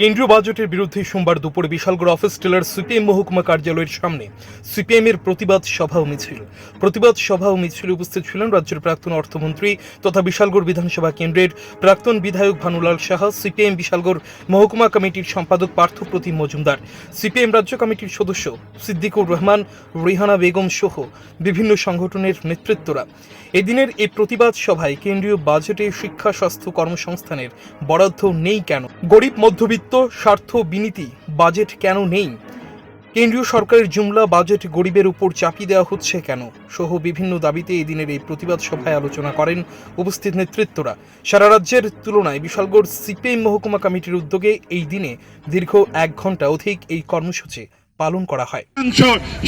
কেন্দ্রীয় বাজেটের বিরুদ্ধে সোমবার দুপুরে বিশালগড় অফিস টেলার সিপিএম মহকুমা কার্যালয়ের সামনে সিপিএম এর প্রতিবাদ সভা ও মিছিল। প্রতিবাদ সভা ও মিছিলে উপস্থিত ছিলেন রাজ্যের প্রাক্তন অর্থমন্ত্রী তথা বিশালগড় বিধানসভা কেন্দ্রের প্রাক্তন বিধায়ক ভানুলাল সাহা, সিপিএম বিশালগড় মহকুমা কমিটির সম্পাদক পার্থপ্রতিম মজুমদার, সিপিএম রাজ্য কমিটির সদস্য সিদ্দিকুর রহমান, রিহানা বেগম সহ বিভিন্ন সংগঠনের নেতৃত্বরা। এদিনের এই প্রতিবাদ সভায় কেন্দ্রীয় বাজেটে শিক্ষা, স্বাস্থ্য কর্মসংস্থানের বরাদ্দ নেই কেন? গরিব, মধ্যবিত্ত স্বার্থ, বিনীতি, বাজেট কেন নেই? কেন্দ্রীয় সরকারের জুমলা বাজেট গরিবের উপর চাপিয়ে দেওয়া হচ্ছে কেন? সহ বিভিন্ন দাবিতে এই দিনের এই প্রতিবাদ সভায় আলোচনা করেন উপস্থিত নেতৃত্বরা। সারা রাজ্যের তুলনায় বিশালগড় সিপিএম মহকুমা কমিটির উদ্যোগে এই দিনে দীর্ঘ এক ঘণ্টা অধিক এই কর্মসূচি পালন করা হয়।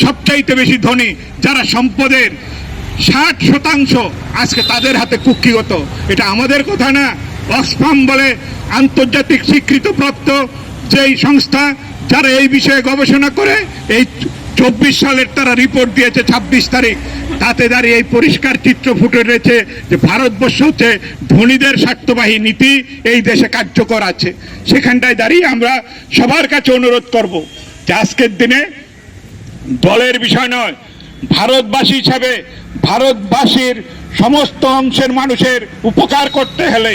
সবচাইতে বেশি ধনী যারা সম্পদের ষাট শতাংশ আজকে তাদের হাতে কুক্ষিগত। এটা আমাদের কথা না অক্সফাম বলে আন্তর্জাতিক স্বীকৃতপ্রাপ্ত যেই সংস্থা যারা এই বিষয়ে গবেষণা করে, এই চব্বিশ সালের তারা রিপোর্ট দিয়েছে ছাব্বিশ তারিখ। তাতে দাঁড়িয়ে এই পরিষ্কার চিত্র ফুটে রয়েছে যে ভারতবর্ষ হচ্ছে ধনীদের স্বার্থবাহী নীতি, এই দেশে কার্যকর আছে। সেখানটায় দাঁড়িয়ে আমরা সবার কাছে অনুরোধ করব যে আজকের দিনে দলের বিষয় নয়, ভারতবাসী হিসাবে ভারতবাসীর সমস্ত অংশের মানুষের উপকার করতে হলে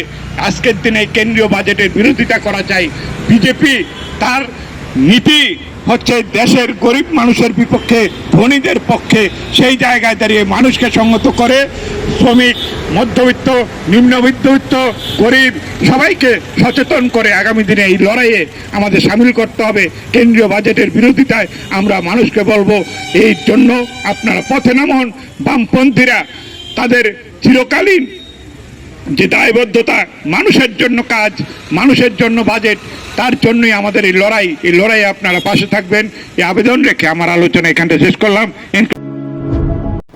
আজকের দিনে কেন্দ্রীয় বাজেটের বিরোধিতা করা চাই। বিজেপি তার নীতি হচ্ছে দেশের গরিব মানুষের বিপক্ষে, ধনীদের পক্ষে সেই জায়গায় দাঁড়িয়ে মানুষকে সঙ্গত করে শ্রমিক, মধ্যবিত্ত, নিম্ন মধ্যবিত্ত গরিব সবাইকে সচেতন করে আগামী দিনে এই লড়াইয়ে আমাদের সামিল করতে হবে। কেন্দ্রীয় বাজেটের বিরোধিতায় আমরা মানুষকে বলব, এই জন্য আপনারা পথে নামন, বামপন্থীরা তাদের চিরকালীন যে দায়বদ্ধতা মানুষের জন্য কাজ, মানুষের জন্য বাজেট তার জন্যই আমাদের এই লড়াই। এই লড়াইয়ে আপনারা পাশে থাকবেন। এই আবেদন রেখে আমার আলোচনা এখানটা শেষ করলাম।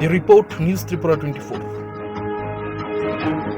The report, News Tripura 24.